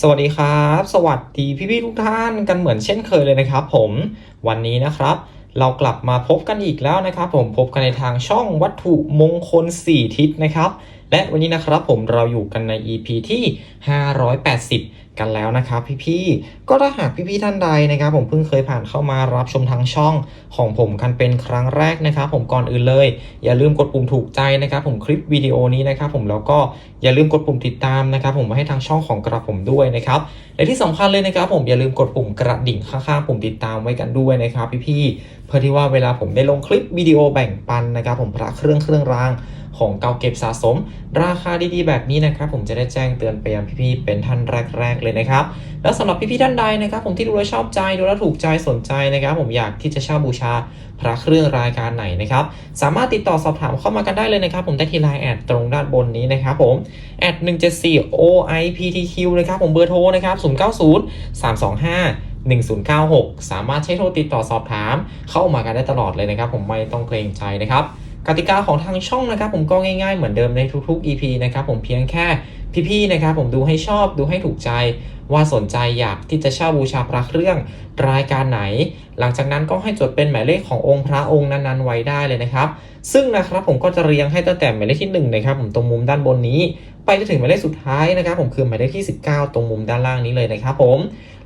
สวัสดีครับ สวัสดีพี่ๆทุกท่านกันเหมือนเช่นเคยเลยนะครับผมวันนี้นะครับ เรากลับมาพบกันอีกแล้วนะครับ ผมพบกันในทางช่องวัตถุมงคล 4 ทิศนะครับ และวันนี้นะครับผมเราอยู่กันใน EP ที่ 580 กันแล้วนะครับพี่ๆ ก็ถ้าหากพี่ๆท่านใดนะครับ ผมเพิ่งเคยผ่านเข้ามารับชมทางช่องของผมกันเป็นครั้งแรกนะครับ ผมก่อนอื่นเลย อย่าลืมกดปุ่มถูกใจนะครับ ผมคลิปวิดีโอนี้นะครับ ผมแล้วก็อย่าลืมกดปุ่มติดตามนะครับ ผมมาให้ทางช่องของกระผมด้วยนะครับและที่สำคัญเลยนะครับ ผมอย่าลืมกดปุ่มกระดิ่งข้างๆปุ่มติดตามไว้กันด้วยนะครับ พี่ๆเพื่อที่ว่าเวลาผมได้ลงคลิปวิดีโอแบ่งปันนะครับ ผมพระเครื่องเครื่องราง ของเก่าเก็บสะสม ราคาดีๆ แบบนี้นะครับ ผมจะได้แจ้งเตือนไปยังพี่ๆเป็นท่านแรก ๆ เลยนะครับ แล้วสำหรับพี่ๆท่านใดนะครับ ผมที่ดูแลชอบใจดูแลถูกใจสนใจนะครับ ผมอยากที่จะเช่าบูชาพระเครื่องรายการไหนนะครับสามารถติดต่อสอบถามเข้ามากันได้เลยนะครับ ผมได้ที่ไลน์แอดตรงด้านบนนี้นะครับผมแอด174 OIPTQ นะครับผมเบอร์โทรนะครับ090 325 1096 สามารถใช้โทรติดต่อสอบถามเข้ามากันได้ตลอดเลยนะครับ ผมไม่ต้องเกรงใจนะครับ กติกาของทางช่องนะครับผมก็ง่ายๆเหมือนเดิมในทุกๆ EP นะครับผมเพียงแค่ พี่ๆนะครับผมดูให้ชอบดูให้ถูกใจว่าสนใจอยากที่จะเช่าบูชาพระเครื่องรายการไหน หลังจากนั้นก็ให้จดเป็นหมายเลขขององค์พระองค์นั้นๆไว้ได้เลยนะครับ ซึ่งนะครับผมก็จะเรียงให้ตั้งแต่หมายเลขที่1นะครับผมตรงมุมด้านบนนี้ ไปจนถึงหมายเลขสุดท้ายนะครับ ผมคือหมายเลขที่ 19 ตรงมุมด้านล่างนี้เลยนะครับผม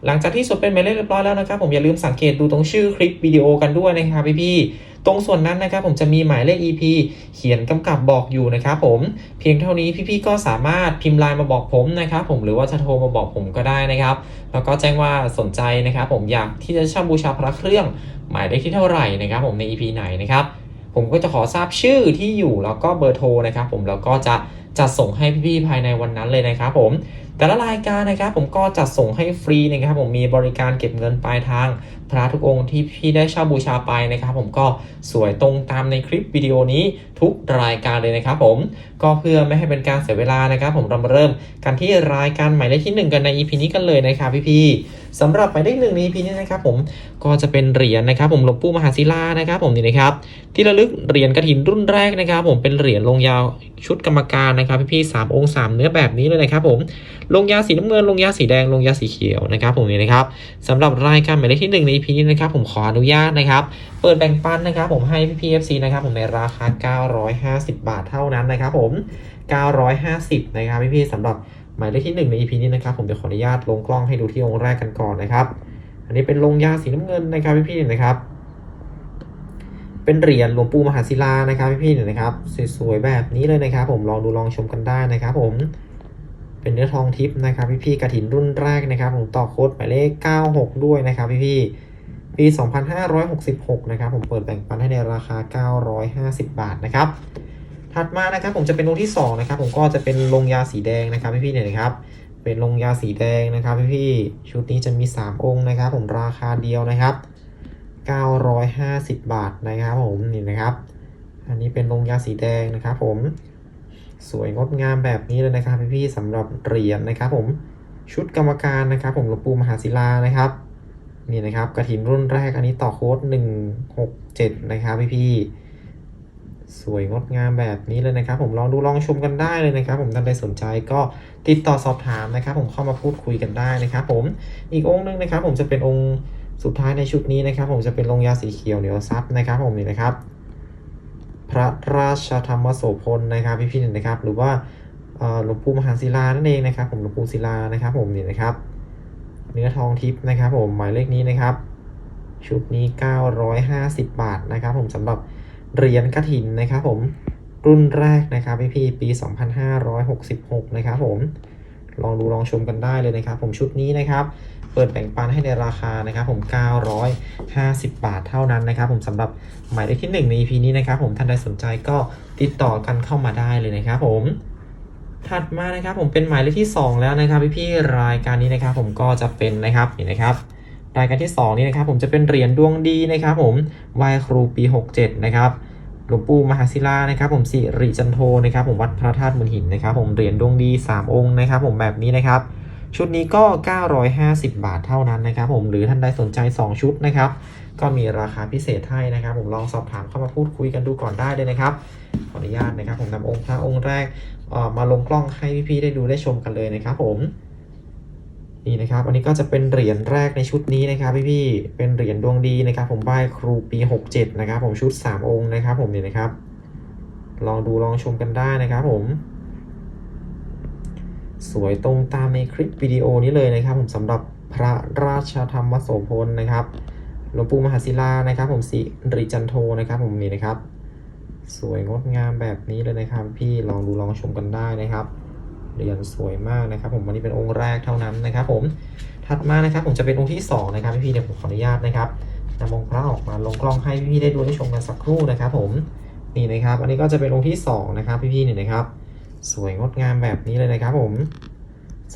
หลังจากที่จดเป็นหมายเลขเรียบร้อยแล้วนะครับผมอย่าลืมสังเกตดูตรงชื่อคลิปวิดีโอกันด้วยนะครับพี่ๆตรงส่วนนั้นนะครับผมจะมีหมายเลข EP เขียนกำกับบอกอยู่นะครับผมเพียงเท่านี้พี่ๆก็สามารถพิมพ์ไลน์มาบอกผมนะครับผมหรือว่าจะโทรมาบอกผมก็ได้นะครับ แล้วก็แจ้งว่าสนใจนะครับผมอยากที่จะเช่าบูชาพระเครื่องหมายเลขที่เท่าไหร่นะครับ ผมใน EP ไหนนะครับผมก็จะขอทราบชื่อที่อยู่แล้วก็เบอร์โทรนะครับ ผมแล้วก็จะจัดส่งให้พี่ๆภายในวันนั้นเลยนะครับ ผม แต่ละรายการนะครับผมก็จัดส่งให้ฟรีนะครับผมมีบริการเก็บเงินปลายทาง พระทุกองค์ที่พี่ได้เช่าบูชาไปนะครับ ผมก็สวยตรงตามในคลิปวิดีโอนี้ทุกรายการเลยนะครับผมก็เพื่อไม่ให้เป็นการเสียเวลานะครับ ผมเรามาเริ่มกันที่รายการใหม่เลขที่หนึ่งกันใน EP นี้กันเลยนะครับพี่ๆสำหรับหมายเลขหนึ่งใน EP นี้นะครับผมก็จะเป็นเหรียญนะครับ ผมหลวงปู่มหาศิลานะครับ ผมนี่นะครับ ที่ระลึกเหรียญกระถินรุ่นแรกนะครับ ผมเป็นเหรียญลงยาวชุดกรรมการนะครับพี่ๆสามองค์สามเนื้อแบบนี้เลยนะครับ ผมลงยาสีน้ำเงินลงยาสีแดงลงยาสีเขียวนะครับ ผมนี่นะครับสำหรับรายการหมายเลขที่ 1 ใน EP นี้นะครับ ผมขออนุญาตนะครับ เปิดแบ่งปันนะครับ ผมให้พี่พีเอฟซีนะครับ ผมในราคา 950 บาทเท่านั้นนะครับ ผม 950 นะครับพี่ๆสำหรับ หมายเลขที่ 1 ใน EP นี้นะครับผมเดี๋ยวขออนุญาตลงกล้องให้ดูที่องค์แรกกันก่อนนะครับ อันนี้เป็นลงยาสีน้ำเงินนะครับพี่ๆนะครับ เป็นเหรียญหลวงปู่มหาศิลานะครับพี่ๆเนี่ยนะครับสวยๆแบบนี้เลยนะครับ ผมลองดูลองชมกันได้นะครับ ผมเป็นเนื้อทองทิพย์นะครับ พี่ๆกระถินรุ่นแรกนะครับ ผมต่อโค้ดหมายเลข 96 ด้วยนะครับพี่ๆปี 2566 นะครับ ผมเปิดแบ่งปันให้ในราคา 950 บาทนะครับ ถัดมานะครับผมจะเป็นองค์ที่2นะครับผมก็จะเป็นลงยาสีแดงนะครับพี่ๆเนี่ยนะครับเป็นลงยาสีแดงนะครับพี่ๆชุดนี้จะมี 3 องค์นะครับ ผมราคาเดียวนะครับ 950 บาทนะครับผมนี่นะครับ อันนี้เป็นลงยาสีแดงนะครับผมสวยงดงามแบบนี้เลยนะครับพี่ๆสำหรับเหรียญนะครับ ผมชุดกรรมการนะครับ ผมหลวงปู่มหาศิลานะครับนี่นะครับกระถินรุ่นแรกอันนี้ต่อโค้ด167นะครับพี่ๆ สวยงดงามแบบนี้เลยนะครับ ผมลองดูลองชมกันได้เลยนะครับ ผมท่านใดสนใจก็ติดต่อสอบถามนะครับ ผมเข้ามาพูดคุยกันได้นะครับ ผมอีกองค์หนึงนะครับ ผมจะเป็นองค์สุดท้ายในชุดนี้นะครับ ผมจะเป็นลงยาสีเขียวเหนียวซับนะครับ ผมนี่นะครับ พระราชธรรมโสพลนะครับพี่ๆนี่นะครับ หรือว่าหลวงปู่มหาศิลานั่นเองนะครับ ผมหลวงปู่ศิลานะครับ ผมนี่นะครับ เนื้อทองทิพย์นะครับ ผมหมายเลขนี้นะครับ ชุดนี้ 950 บาทนะครับ ผมสำหรับ เหรียญกระถินนะครับผมรุ่นแรกนะครับพี่ๆปี 2566 นะครับผมลองดูลองชมกันได้เลยนะครับ ผมชุดนี้นะครับ เปิดแบ่งปันให้ในราคานะครับ ผม 950 บาทเท่านั้นนะครับ ผมสำหรับหมายเลขที่ 1 ใน EP นี้นะครับ ผมท่านใดสนใจก็ติดต่อกันเข้ามาได้เลยนะครับ ผมถัดมานะครับ ผมเป็นหมายเลขที่ 2 แล้วนะครับ พี่พี่รายการนี้นะครับ ผมก็จะเป็นนะครับนี่นะครับรายการที่ 2 นี้นะครับ ผมจะเป็นเหรียญดวงดีนะครับ ผมไหว้ครูปี 67 นะครับ หลวงปู่มหาศิลานะครับ ผมสิริจันโทนะครับ ผมวัดพระธาตุมืองหินนะครับ ผมเหรียญดวงดี 3 องค์นะครับ ผมแบบนี้นะครับ ชุดนี้ก็ 950 บาทเท่านั้นนะครับ ผมหรือท่านใดสนใจ 2 ชุดนะครับ ก็มีราคาพิเศษให้นะครับ ผมลองสอบถามเข้ามาพูดคุยกันดูก่อนได้เลยนะครับขออนุญาตนะครับ ผมนำองค์พระองค์แรกออมาลงกล้องให้พี่ๆได้ดูได้ชมกันเลยนะครับ ผม นี่นะครับ อันนี้ก็จะเป็นเหรียญแรกในชุดนี้นะครับพี่ๆเป็นเหรียญดวงดีนะครับ ผมไหว้ครูปี 67 นะครับ ผมชุด 3 องค์นะครับ ผมนี่นะครับ ลองดูลองชมกันได้นะครับ ผม สวยตรงตามในคลิปวิดีโอนี้เลยนะครับ ผมสำหรับพระราชธรรมโสพลนะครับหลวงปู่มหาศิลานะครับ ผมสิริจันโทนะครับ ผมนี่นะครับ สวยงดงามแบบนี้เลยนะครับ พี่ลองดูลองชมกันได้นะครับ เหรียญสวยมากนะครับ ผมวันนี้เป็นองค์แรกเท่านั้นนะครับ ผมถัดมานะครับ ผมจะเป็นองค์ที่สองนะครับพี่ๆเดี๋ยวผมขออนุญาตนะครับนำองค์พระออกมาลงกล้องให้พี่ๆได้ดูได้ชมกันสักครู่นะครับ ผมนี่นะครับ อันนี้ก็จะเป็นองค์ที่สองนะครับพี่ๆนี่นะครับ สวยงดงามแบบนี้เลยนะครับ ผม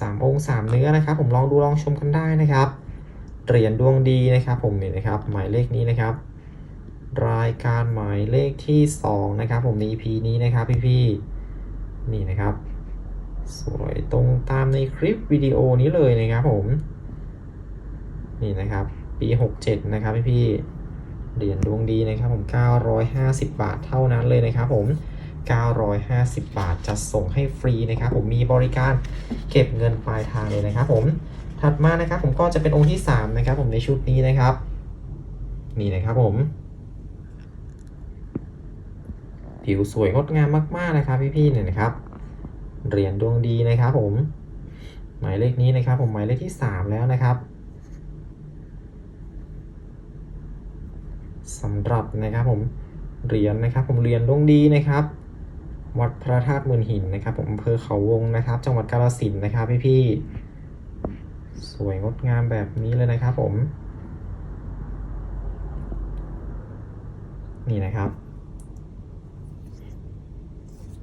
สามองค์สามเนื้อนะครับ ผมลองดูลองชมกันได้นะครับเหรียญดวงดีนะครับ ผมนี่นะครับ หมายเลขนี้นะครับ รายการหมายเลขที่ 2 นะครับ ผมใน EP นี้นะครับพี่ๆนี่นะครับ สวยตรงตามในคลิปวิดีโอนี้เลยนะครับผม นี่นะครับ ปี 67 นะครับพี่ๆเหรียญดวงดีนะครับผม 950 บาทเท่านั้นเลยนะครับผม 950 บาทจะส่งให้ฟรีนะครับผมมีบริการเก็บเงินปลายทางเลยนะครับผมถัดมานะครับผมก็จะเป็นองค์ที่ 3 นะครับผมในชุดนี้นะครับ นี่นะครับผม ผิวสวยงดงามมากๆนะครับพี่ๆเนี่ยนะครับ เหรียญดวงดีนะครับผม หมายเลขนี้นะครับ ผมหมายเลขที่ 3 แล้วนะครับสำหรับนะครับผมเหรียญนะครับ ผมเหรียญดวงดีนะครับ วัดพระธาตุมื่นหินนะครับ ผมอำเภอเขาวงนะครับ จังหวัดกาฬสินธุ์นะครับพี่ๆสวยงดงามแบบนี้เลยนะครับผม นี่นะครับ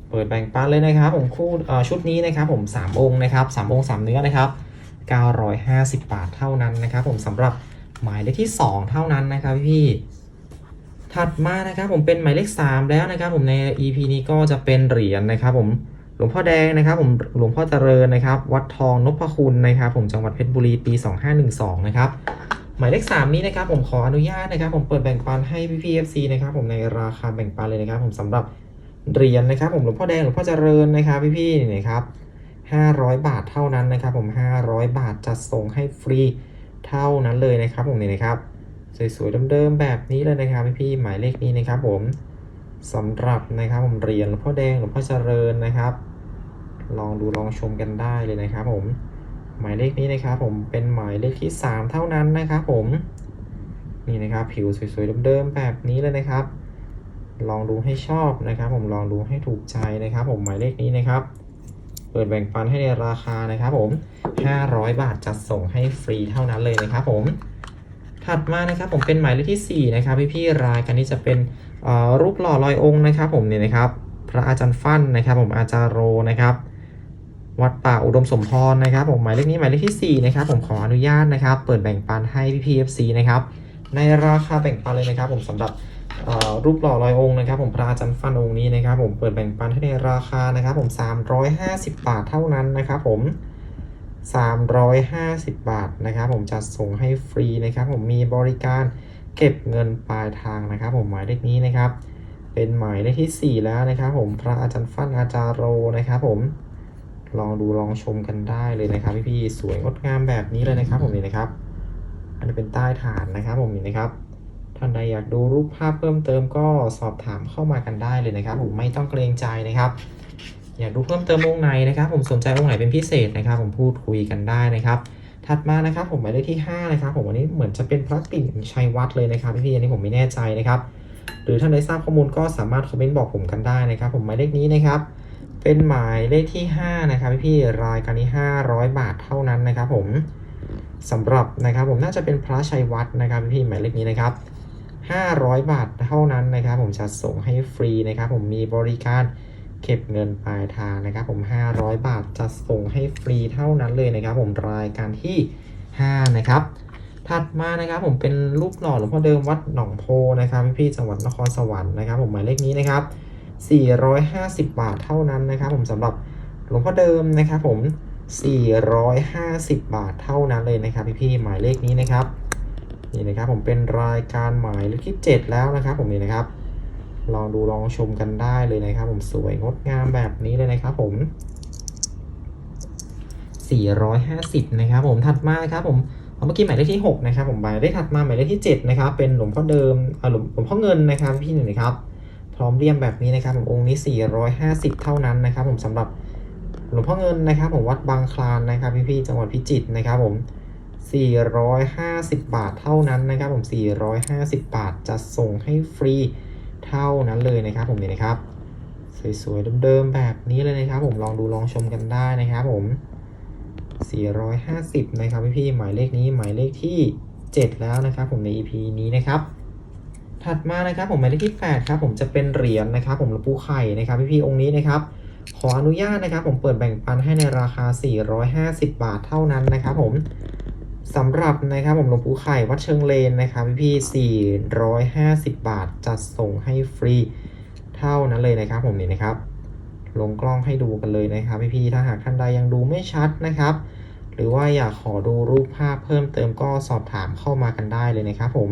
เปิดแบ่งปันเลยนะครับผมคู่ชุดนี้นะครับผม3องค์นะครับ3องค์3เนื้อนะครับ950 บาทเท่านั้นนะครับ ผมสำหรับหมายเลขที่ 2 เท่านั้นนะครับพี่ถัดมานะครับผมเป็นหมายเลข 3 แล้วนะครับ ผมใน EP นี้ก็จะเป็นเหรียญนะครับ ผมหลวงพ่อแดงนะครับ ผมหลวงพ่อเจริญนะครับ วัดทองนพคุณนะครับ ผมจังหวัดเพชรบุรีปี 2512 นะครับหมายเลข 3 นี้นะครับ ผมขออนุญาตนะครับ ผมเปิดแบ่งปันให้พี่ๆ FC นะครับ ผมในราคาแบ่งปันเลยนะครับ ผมสำหรับ เหรียญนะครับ ผมหลวงพ่อแดงหลวงพ่อเจริญนะครับพี่ๆนี่นะครับ500 บาทเท่านั้นนะครับ ผม 500 บาทจัดส่งให้ฟรีเท่านั้นเลยนะครับ ผมนี่นะครับสวยๆเดิมๆแบบนี้เลยนะครับพี่ๆหมายเลขนี้นะครับ ผมสำหรับนะครับ ผมเหรียญหลวงพ่อแดงหลวงพ่อเจริญนะครับ ลองดูลองชมกันได้เลยนะครับ ผมหมายเลขนี้นะครับ ผมเป็นหมายเลขที่ 3 เท่านั้นนะครับ ผมนี่นะครับ ผิวสวยๆเดิมๆแบบนี้เลยนะครับ ลองดูให้ชอบนะครับ ผมลองดูให้ถูกใจนะครับ ผมหมายเลขนี้นะครับ เปิดแบ่งปันให้ในราคานะครับ ผม 500 บาทจัดส่งให้ฟรีเท่านั้นเลยนะครับ ผมถัดมานะครับผมเป็นหมายเลขที่ 4 นะครับพี่ๆรายการนี้จะเป็นอ่อรูปหล่อลอยองค์นะครับ ผมเนี่ยนะครับ พระอาจารย์ฟั่นนะครับ ผมอาจารย์โรนะครับ วัดป่าอุดมสมพรนะครับ ผมหมายเลขนี้หมายเลขที่ 4 นะครับ ผมขออนุญาตนะครับ เปิดแบ่งปันให้พี่ๆ FC นะครับในราคาแบ่งปันเลยนะครับ ผมสำหรับ รูปหล่อลอยองค์นะครับผมพระอาจารย์ฟันองค์นี้นะครับผมเปิดแบ่งปันให้ในราคานะครับผม 350 บาทเท่านั้นนะครับผม 350 บาทนะครับผมจัดส่งให้ฟรีนะครับผมมีบริการเก็บเงินปลายทางนะครับผมหมายเลขนี้นะครับ เป็นหมายเลขที่ 4 แล้วนะครับผมพระอาจารย์ฟันอาจารย์โรนะครับผมลองดูลองชมกันได้เลยนะครับพี่ๆสวยงดงามแบบนี้เลยนะครับผมนี่นะครับ อันนี้เป็นใต้ฐานนะครับผมนี่นะครับ ท่านใดอยากดูรูปภาพเพิ่มเติมก็สอบถามเข้ามากันได้เลยนะครับผมไม่ต้องเกรงใจนะครับ อยากดูเพิ่มเติมองค์ไหนนะครับ ผมสนใจองค์ไหนเป็นพิเศษนะครับ ผมพูดคุยกันได้นะครับถัดมานะครับผมหมายเลขที่ 5 นะครับ ผมวันนี้เหมือนจะเป็นพระปิ่นชัยวัฒน์เลยนะครับพี่ๆอันนี้ผมไม่แน่ใจนะครับ หรือท่านใดทราบข้อมูลก็สามารถคอมเมนต์บอกผมกันได้นะครับ ผมหมายเลขนี้นะครับ เป็นหมายเลขที่ 5 นะครับพี่ๆรายการนี้ 500 บาทเท่านั้นนะครับ ผมสำหรับนะครับ ผมน่าจะเป็นพระชัยวัฒน์นะครับพี่ๆหมายเลขนี้นะครับ 500 บาทเท่านั้นนะครับ ผมจะส่งให้ฟรีนะครับผมมีบริการเก็บเงินปลายทางนะครับ ผม 500 บาทจะส่งให้ฟรีเท่านั้นเลยนะครับ ผมรายการที่ 5 นะครับ ถัดมานะครับผมเป็นรูปหล่อหลวงพ่อเดิมวัดหนองโพนะครับพี่ๆจังหวัดนครสวรรค์นะครับผมหมายเลขนี้นะครับ450 บาทเท่านั้นนะครับ ผมสำหรับหลวงพ่อเดิมนะครับผม 450 บาทเท่านั้นเลยนะครับ พี่ๆหมายเลขนี้นะครับ นี่นะครับผมเป็นรายการหมายเลขที่ 7 แล้วนะครับ ผมนี่นะครับ ลองดูลองชมกันได้เลยนะครับ ผมสวยงดงามแบบนี้เลยนะครับ ผม 450 นะครับ ผมถัดมาครับ ผมเมื่อกี้หมายเลขที่ 6 นะครับ ผมหมายเลขถัดมาหมายเลขที่ 7 นะครับ เป็นหลวงพ่อเดิมอ่าหลวงหลวงพ่อเงินนะครับพี่หนึ่งนะครับ พร้อมเลี่ยมแบบนี้นะครับ ผมองค์นี้ 450 เท่านั้นนะครับ ผมสำหรับหลวงพ่อเงินนะครับ ผมวัดบางคลานนะครับ พี่ๆจังหวัดพิจิตรนะครับ ผม 450 บาทเท่านั้นนะครับผม 450 บาทจะส่งให้ฟรีเท่านั้นเลยนะครับผมนี่นะครับ สวยๆเดิมๆแบบนี้เลยนะครับ ผมลองดูลองชมกันได้นะครับผม 450 นะครับพี่ๆหมายเลขนี้หมายเลขที่ 7 แล้วนะครับ ผมใน EP นี้นะครับ ถัดมานะครับผมหมายเลขที่ 8 ครับผมจะเป็นเหรียญนะครับ ผมหลวงปู่ไข่นะครับพี่ๆองค์นี้นะครับขออนุญาตนะครับ ผมเปิดแบ่งปันให้ในราคา 450 บาทเท่านั้นนะครับผม สำหรับนะครับผมหลวงปู่ไข่วัดเชิงเลนนะครับพี่พี่450บาทจัดส่งให้ฟรีเท่านั้นเลยนะครับผมนี่นะครับ ลงกล้องให้ดูกันเลยนะครับพี่พี่ๆถ้าหากท่านใดยังดูไม่ชัดนะครับ หรือว่าอยากขอดูรูปภาพเพิ่มเติมก็สอบถามเข้ามากันได้เลยนะครับผม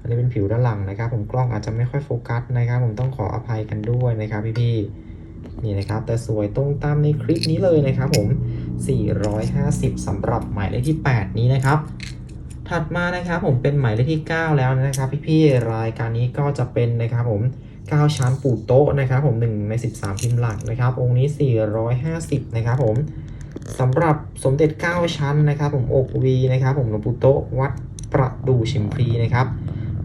อันนี้เป็นผิวด้านหลังนะครับ ผมกล้องอาจจะไม่ค่อยโฟกัสนะครับ ผมต้องขออภัยกันด้วยนะครับพี่ๆนี่นะครับ แต่สวยตรงตามในคลิปนี้เลยนะครับผม 450สำหรับหมายเลขที่ 8 นี้นะครับ ถัดมานะครับผมเป็นหมายเลขที่ 9 แล้วนะครับพี่ๆรายการนี้ก็จะเป็นนะครับผม 9 ชั้นปูโต๊ะนะครับผม 1 ใน 13 พิมพ์หลักนะครับ องค์นี้ 450 นะครับผมสำหรับสมเด็จ 9 ชั้นนะครับผมอกวีนะครับผมหลวงปู่โต๊ะวัดประดู่ชิมพลีนะครับ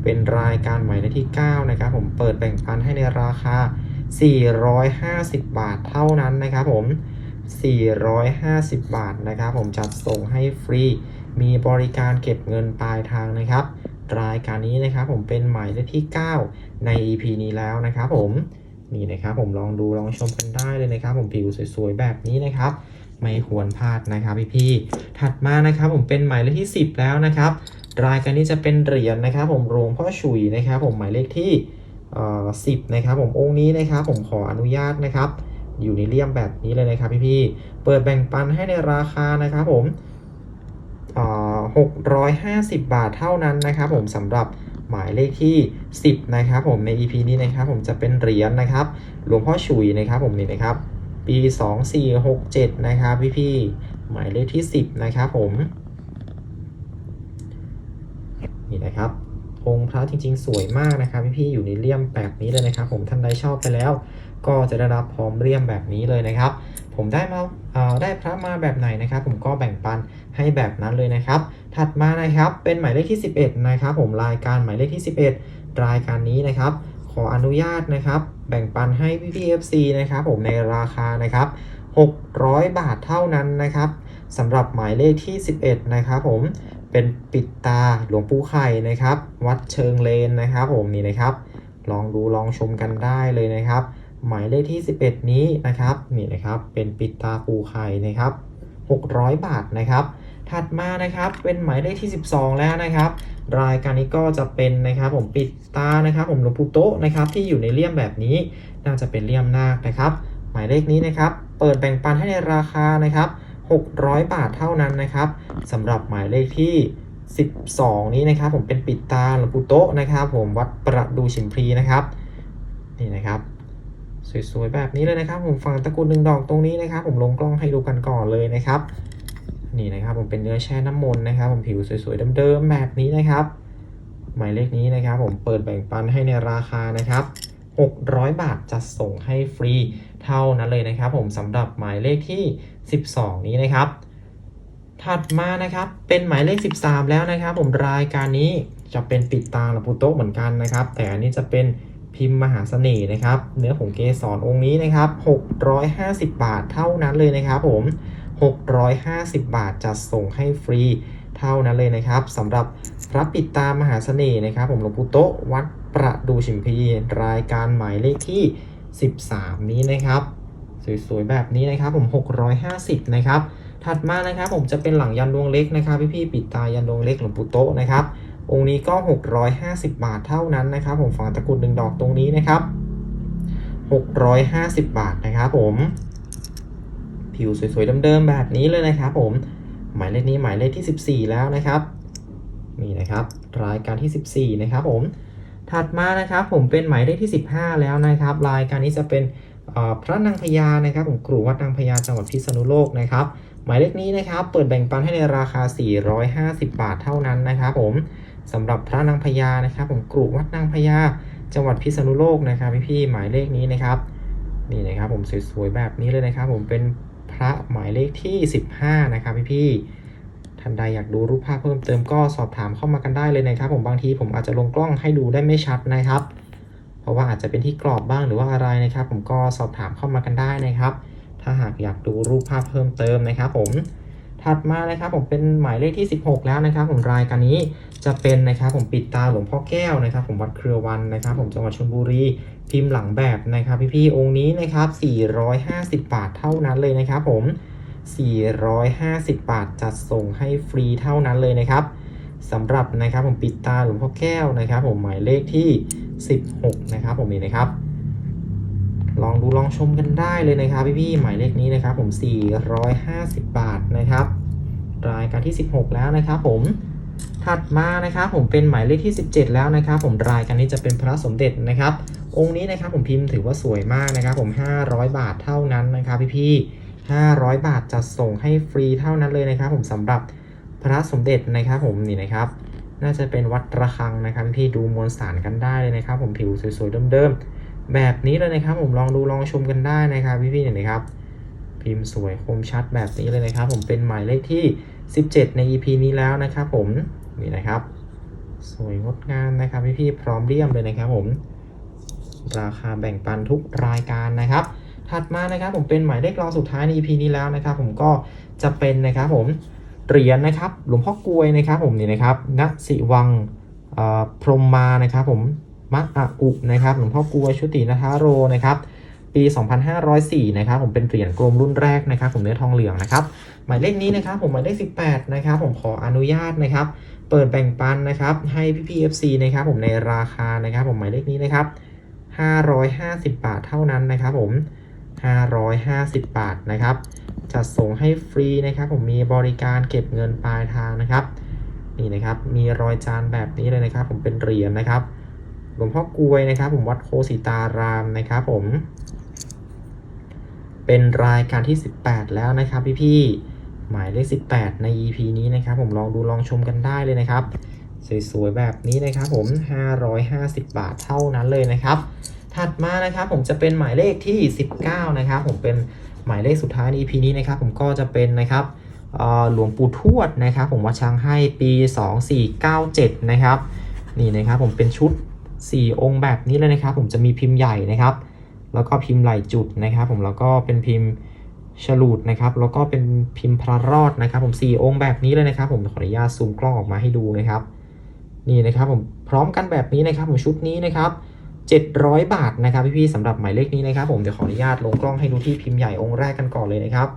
เป็นรายการหมายเลขที่ 9 นะครับ ผมเปิดแบ่งปันให้ในราคา 450 บาทเท่านั้นนะครับผม 450 บาทนะครับ ผมจัดส่งให้ฟรี มีบริการเก็บเงินปลายทางนะครับ รายการนี้นะครับผมเป็นหมายเลขที่ 9 ใน EP นี้แล้วนะครับผมนี่นะครับผมลองดูลองชมกันได้เลยนะครับ ผมผิวสวยๆแบบนี้นะครับ ไม่ควรพลาดนะครับพี่ๆถัดมานะครับผมเป็นหมายเลขที่ 10 แล้วนะครับ รายการนี้จะเป็นเหรียญนะครับ ผมหลวงพ่อฉุยนะครับ ผมหมายเลขที่เอ่อ10นะครับผมองค์นี้นะครับ ผมขออนุญาตนะครับ อยู่ในเลี่ยมแบบนี้เลยนะครับพี่ๆ เปิดแบ่งปันให้ในราคานะครับผมเอ่อ650บบาทเท่านั้นนะครับผมสำหรับหมายเลขที่ 10 นะครับผมใน EP นี้นะครับผมจะเป็นเหรียญนะครับหลวงพ่อฉุยนะครับผมนี่นะครับ ปี 2467 นะครับพี่ๆหมายเลขที่ 10 นะครับผมนี่นะครับองค์พระจริงๆ สวยมากนะครับพี่ๆอยู่ในเลี่ยมแบบนี้เลยนะครับผมท่านใดชอบไปแล้ว ก็จะได้รับพร้อมเลี่ยมแบบนี้เลยนะครับ ผมได้มาได้พระมาแบบไหนนะครับ ผมก็แบ่งปันให้แบบนั้นเลยนะครับ ถัดมานะครับเป็นหมายเลขที่ 11 นะครับ ผมรายการหมายเลขที่ 11 รายการนี้นะครับ ขออนุญาตนะครับ แบ่งปันให้พี่พี FC นะครับ ผมในราคานะครับ 600 บาทเท่านั้นนะครับสำหรับหมายเลขที่ 11 นะครับ ผมเป็นปิดตาหลวงปู่ไข่นะครับ วัดเชิงเลนนะครับ ผมนี่นะครับ ลองดูลองชมกันได้เลยนะครับ หมายเลขที่ 11 นี้นะครับนี่นะครับเป็นปิดตาปูไข่นะครับ600 บาทนะครับ ถัดมานะครับเป็นหมายเลขที่ 12 แล้วนะครับ รายการนี้ก็จะเป็นนะครับผมปิดตานะครับ ผมหลวงปู่โตะนะครับที่อยู่ในเลี่ยมแบบนี้น่าจะเป็นเลี่ยมนาคนะครับ หมายเลขนี้นะครับ เปิดแบ่งปันให้ในราคานะครับ 600 บาทเท่านั้นนะครับสำหรับหมายเลขที่ 12 นี้นะครับ ผมเป็นปิดตาหลวงปู่โตะนะครับ ผมวัดประดูชิมพลีนะครับนี่นะครับ สวยๆแบบนี้เลยนะครับ ผมฝั่งตะกรุดหนึ่งดอกตรงนี้นะครับ ผมลงกล้องให้ดูกันก่อนเลยนะครับ นี่นะครับผมเป็นเนื้อแช่น้ำมนต์นะครับ ผมผิวสวยๆเดิมๆแบบนี้นะครับ หมายเลขนี้นะครับ ผมเปิดแบ่งปันให้ในราคานะครับ600 บาทจะส่งให้ฟรีเท่านั้นเลยนะครับ ผมสำหรับหมายเลขที่ 12 นี้นะครับ ถัดมานะครับเป็นหมายเลข 13 แล้วนะครับ ผมรายการนี้จะเป็นปิดตาหลวงปู่โต๊ะเหมือนกันนะครับ แต่อันนี้จะเป็น พิมพ์มหาเสน่ห์นะครับ เนื้อผงเกสรองค์นี้นะครับ 650 บาทเท่านั้นเลยนะครับผม 650 บาทจะส่งให้ฟรีเท่านั้นเลยนะครับสำหรับพระปิดตามหาเสน่ห์นะครับ ผมหลวงปู่โตวัดประดูชิมพีรายการหมายเลขที่ 13 นี้นะครับ สวยๆแบบนี้นะครับ ผม 650 นะครับ ถัดมานะครับ ผมจะเป็นหลังยันดวงเล็กนะครับ พี่ๆปิดตายันดวงเล็กหลวงปู่โตนะครับ องค์นี้ก็ 650 บาทเท่านั้นนะครับ ผมฝังตะกรุดหนึ่งดอกตรงนี้นะครับ 650 บาทนะครับผม ผิวสวยๆเดิมๆแบบนี้เลยนะครับ ผมหมายเลขนี้หมายเลขที่ 14 แล้วนะครับนี่นะครับ รายการที่ 14 นะครับ ผมถัดมานะครับผมเป็นหมายเลขที่ 15 แล้วนะครับ รายการนี้จะเป็นพระนางพญานะครับผมกรุวัดนางพญาจังหวัดพิษณุโลกนะครับ หมายเลขนี้นะครับ เปิดแบ่งปันให้ในราคา 450 บาทเท่านั้นนะครับ ผม สำหรับพระนางพญานะครับ ผมกรุวัดนางพญาจังหวัดพิษณุโลกนะครับพี่ๆหมายเลขนี้นะครับนี่นะครับผมสวยๆแบบนี้เลยนะครับ ผมเป็นพระหมายเลขที่ 15 นะครับพี่ๆท่านใดอยากดูรูปภาพเพิ่มเติมก็สอบถามเข้ามากันได้เลยนะครับ ผมบางทีผมอาจจะลงกล้องให้ดูได้ไม่ชัดนะครับ เพราะว่าอาจจะเป็นที่กรอบบ้างหรือว่าอะไรนะครับ ผมก็สอบถามเข้ามากันได้นะครับ ถ้าหากอยากดูรูปภาพเพิ่มเติมนะครับ ผม ถัดมานะครับผมเป็นหมายเลขที่ 16 แล้วนะครับ ผมรายการนี้จะเป็นนะครับผมปิดตาหลวงพ่อแก้วนะครับ ผมวัดเครือวันนะครับ ผมจังหวัดชลบุรีพิมพ์หลังแบบนะครับ พี่ๆองค์นี้นะครับ 450 บาทเท่านั้นเลยนะครับ ผม 450 บาทจัดส่งให้ฟรีเท่านั้นเลยนะครับสำหรับนะครับผมปิดตาหลวงพ่อแก้วนะครับ ผมหมายเลขที่ 16 นะครับ ผมนี่นะครับ ลองดูลองชมกันได้เลยนะครับพี่ๆหมายเลขนี้นะครับผม 450 บาทนะครับ รายการที่ 16 แล้วนะครับผมถัดมานะครับผมเป็นหมายเลขที่ 17 แล้วนะครับ ผมรายการนี้จะเป็นพระสมเด็จนะครับ องค์นี้นะครับผมพิมพ์ถือว่าสวยมากนะครับผม 500 บาทเท่านั้นนะครับ พี่ๆ500 บาทจัดส่งให้ฟรีเท่านั้นเลยนะครับ ผมสำหรับพระสมเด็จนะครับ ผมนี่นะครับ น่าจะเป็นวัดระฆังนะครับ พี่ดูมวลสารกันได้เลยนะครับ ผมผิวสวยๆเดิมๆ แบบนี้เลยนะครับ ผมลองดูลองชมกันได้นะครับพี่ๆเนี่ยนะครับ พิมพ์สวยคมชัดแบบนี้เลยนะครับ ผมเป็นหมายเลขที่ 17 ใน EP นี้แล้วนะครับ ผมนี่นะครับ สวยงดงามนะครับพี่ๆพร้อมเรียมเลยนะครับ ผม ราคาแบ่งปันทุกรายการนะครับ ถัดมานะครับ ผมเป็นหมายเลขรองสุดท้ายใน EP นี้แล้วนะครับ ผมก็จะเป็นนะครับ ผมเหรียญนะครับ หลวงพ่อกลวยนะครับ ผมนี่นะครับณสิวังพรหมมานะครับ ผม มะอะอุนะครับหลวงพ่อกลวยชุตินาทาโรนะครับปี 2504 นะครับ ผมเป็นเหรียญกลมรุ่นแรกนะครับ ผมเนื้อทองเหลืองนะครับ หมายเลขนี้นะครับ ผมหมายเลข 18 นะครับ ผมขออนุญาตนะครับ เปิดแบ่งปันนะครับ ให้พี่พี FC นะครับ ผมในราคานะครับ ผมหมายเลขนี้นะครับ 550 บาทเท่านั้นนะครับ ผม 550 บาทนะครับ จัดส่งให้ฟรีนะครับ ผมมีบริการเก็บเงินปลายทางนะครับ นี่นะครับ มีรอยจานแบบนี้เลยนะครับ ผมเป็นเหรียญนะครับ หลวงพ่อกวยนะครับ ผมวัดโคสิตารามนะครับ ผม เป็นรายการที่ 18 แล้วนะครับ พี่ๆหมายเลข 18 ใน EP นี้นะครับ ผมลองดูลองชมกันได้เลยนะครับ สวยๆแบบนี้นะครับ ผม 550 บาทเท่านั้นเลยนะครับ ถัดมานะครับ ผมจะเป็นหมายเลขที่ 19 นะครับ ผมเป็นหมายเลขสุดท้ายใน EP นี้นะครับ ผมก็จะเป็นนะครับหลวงปู่ทวดนะครับ ผมวัดช้างให้ปี 2497 นะครับ นี่นะครับผมเป็นชุด 4 องค์แบบนี้เลยนะครับ ผมจะมีพิมพ์ใหญ่นะครับ แล้วก็พิมพ์ไหลจุดนะครับ ผมแล้วก็เป็นพิมพ์ฉลูดนะครับ แล้วก็เป็นพิมพ์พระรอดนะครับ ผม 4 องค์แบบนี้เลยนะครับ ผมขออนุญาตซูมกล้องออกมาให้ดูนะครับ นี่นะครับผมพร้อมกันแบบนี้นะครับ ผมชุดนี้นะครับ700 บาทนะครับพี่ๆสำหรับหมายเลขนี้นะครับ ผมเดี๋ยวขออนุญาตลงกล้องให้ดูที่พิมพ์ใหญ่องค์แรกกันก่อนเลยนะครับ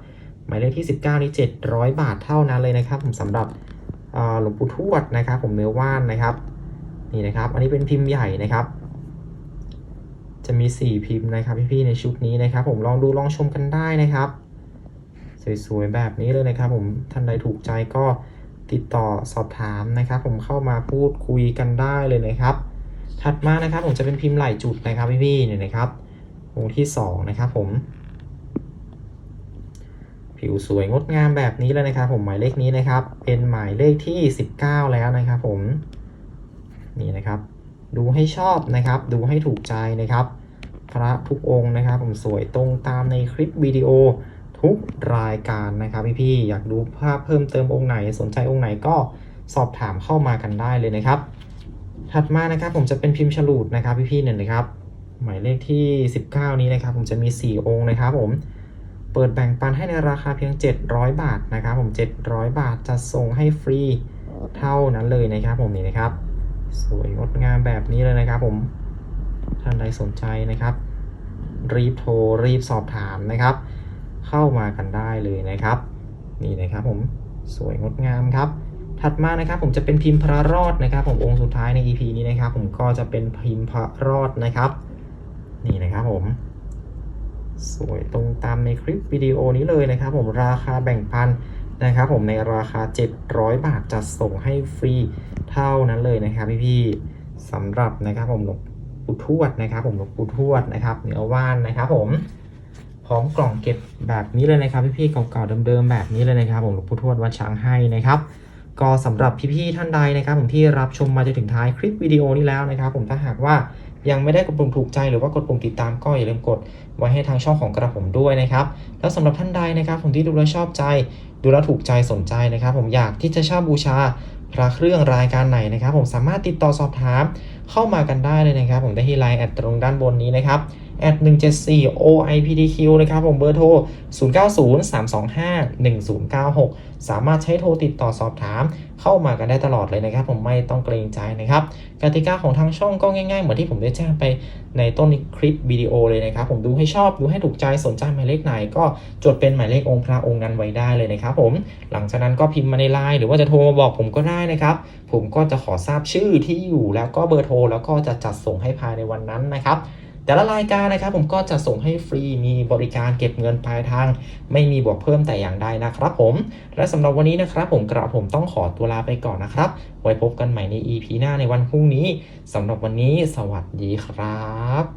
หมายเลขที่ 19 นี้ 700 บาทเท่านั้นเลยนะครับ ผมสำหรับหลวงปู่ทวดนะครับ ผมเนื้อว่านนะครับ นี่นะครับ อันนี้เป็นพิมพ์ใหญ่นะครับ จะมี 4 พิมพ์นะครับพี่ๆในชุดนี้นะครับ ผมลองดูลองชมกันได้นะครับ สวยๆแบบนี้เลยนะครับ ผมท่านใดถูกใจก็ติดต่อสอบถามนะครับ ผมเข้ามาพูดคุยกันได้เลยนะครับ ถัดมานะครับ ผมจะเป็นพิมพ์ไหล่จุดนะครับพี่ๆเนี่ยนะครับองค์ที่สองนะครับผม ผิวสวยงดงามแบบนี้เลยนะครับ ผมหมายเลขนี้นะครับ เป็นหมายเลขที่ 19 แล้วนะครับผม นี่นะครับ ดูให้ชอบนะครับ ดูให้ถูกใจนะครับ พระทุกองค์นะครับ ผมสวยตรงตามในคลิปวิดีโอทุกรายการนะครับพี่ๆอยากดูภาพเพิ่มเติมองค์ไหน สนใจองค์ไหนก็สอบถามเข้ามากันได้เลยนะครับ ถัดมานะครับผมจะเป็นพิมพ์ฉลูดนะครับพี่ๆเนี่ยนะครับ หมายเลขที่ 19 นี้นะครับ ผมจะมี 4 องค์นะครับผมเปิดแบ่งปันให้ในราคาเพียง 700 บาทนะครับ ผม 700 บาทจะส่งให้ฟรีเท่านั้นเลยนะครับผมนี่นะครับ สวยงดงามแบบนี้เลยนะครับ ผมท่านใดสนใจนะครับ รีบโทรรีบสอบถามนะครับ เข้ามากันได้เลยนะครับ นี่นะครับผมสวยงดงามครับ ถัดมานะครับ ผมจะเป็นพิมพ์พระรอดนะครับ ผมองค์สุดท้ายใน EP นี้นะครับ ผมก็จะเป็นพิมพ์พระรอดนะครับ นี่นะครับผมสวยตรงตามในคลิปวิดีโอนี้เลยนะครับ ผมราคาแบ่งปันนะครับ ผมในราคา 700 บาทจัดส่งให้ฟรี เท่านั้นเลยนะครับพี่ๆสำหรับนะครับผมหลวงปู่ทวดนะครับ ผมหลวงปู่ทวดนะครับเนื้อว่านนะครับผมพร้อมกล่องเก็บแบบนี้เลยนะครับ พี่ๆเก่าๆเดิมๆแบบนี้เลยนะครับผมหลวงปู่ทวดวัดช้างให้นะครับ ก็สำหรับพี่ๆท่านใดนะครับ ผมที่รับชมมาจนถึงท้ายคลิปวิดีโอนี้แล้วนะครับ ผมถ้าหากว่ายังไม่ได้กดปุ่มถูกใจหรือว่ากดปุ่มติดตามก็อย่าลืมกดไว้ให้ทางช่องของกระผมด้วยนะครับ แล้วสำหรับท่านใดนะครับ ผมที่ดูแลชอบใจ ดูแลถูกใจสนใจนะครับ ผมอยากที่จะเช่าบูชา พระเครื่องรายการไหนนะครับ ผมสามารถติดต่อสอบถามเข้ามากันได้เลยนะครับ ผมได้ที่ไลน์แอดตรงด้านบนนี้นะครับ แอด174 OIPDQ นะครับผมเบอร์โทร 0903251096 สามารถใช้โทรติดต่อสอบถามเข้ามากันได้ตลอดเลยนะครับ ผมไม่ต้องเกรงใจนะครับกติกาของทางช่องก็ง่ายๆ เหมือนที่ผมได้แจ้งไปในต้นคลิปวิดีโอเลยนะครับ ผมดูให้ชอบดูให้ถูกใจสนใจหมายเลขไหน ก็จดเป็นหมายเลของค์พระองค์นั้นไว้ได้เลยนะครับผมหลังจากนั้นก็พิมพ์มาในไลน์หรือว่าจะโทรมาบอกผมก็ได้นะครับผมก็จะขอทราบชื่อที่อยู่แล้วก็เบอร์โทรแล้วก็จะจัดส่งให้ภายในวันนั้นนะครับ แต่ละรายการนะครับผมก็จะส่งให้ฟรีมีบริการเก็บเงินปลายทาง ไม่มีบวกเพิ่มแต่อย่างใดนะครับผม และสำหรับวันนี้นะครับผมกระผมต้องขอตัวลาไปก่อนนะครับ ไว้พบกันใหม่ใน EP หน้าในวันพรุ่งนี้สำหรับวันนี้สวัสดีครับ